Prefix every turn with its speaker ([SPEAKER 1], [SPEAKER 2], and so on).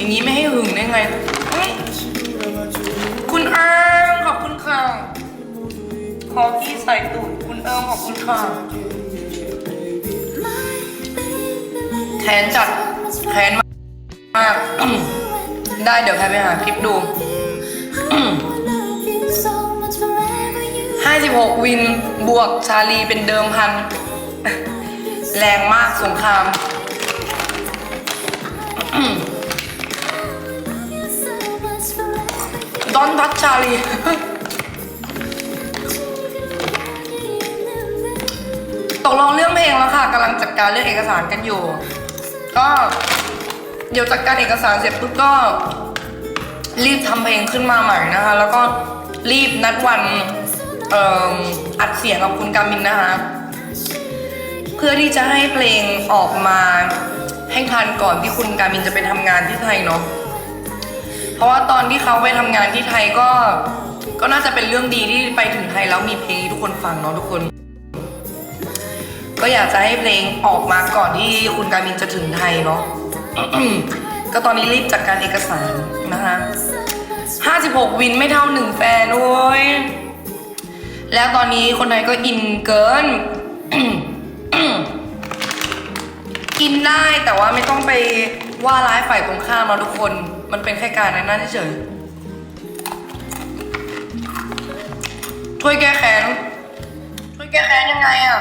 [SPEAKER 1] อย่างนี้ไม่ให้หึงได้ไงคุณเอ้างขอบคุณค่ะขอที่ใส่ตูดคุณเอิงขอบคุณค่ะแขนจัดแขนมาก ได้เดี๋ยวแพรไปหาคลิปดู 56 วินบวกชาลีเป็นเดิมพัน แรงมากสงคราม ดอนทัชชาลี ตกลงเรื่องเพลงแล้วค่ะกำลังจัดการเรื่องเอกสารกันอยู่ ก็เดี๋ยวจัดการเอกสารเสร็จปุ๊บก็ รีบทำเพลงขึ้นมาใหม่นะคะ แล้วก็รีบนัดวันเอ่ออัดเสียงกับคุณกามินนะคะ เพื่อที่จะให้เพลงออกมาให้ทันก่อนที่คุณกามินจะไปทำงานที่ไทยเนาะ เพราะว่าตอนที่เขาไปทำงานที่ไทยก็ ก็น่าจะเป็นเรื่องดีที่ไปถึงไทยแล้วมีเพลงให้ทุกคนฟังเนาะทุกคน ก็อยากจะให้เพลงออกมาก่อนที่คุณกามินจะถึงไทยเนาะก็ตอนนี้รีบจัดการเอกสารนะคะ56 วินไม่เท่าหนึ่งแฟนโว้ย แล้วตอนนี้คนไทยก็อินเกิน อินได้แต่ว่าไม่ต้องไป ว่าร้ายฝ่ายตรงข้ามเราทุกคน มันเป็นแค่การในนั้นเฉยช่วยแก้แค้นช่วยแก้แค้นยังไงอะ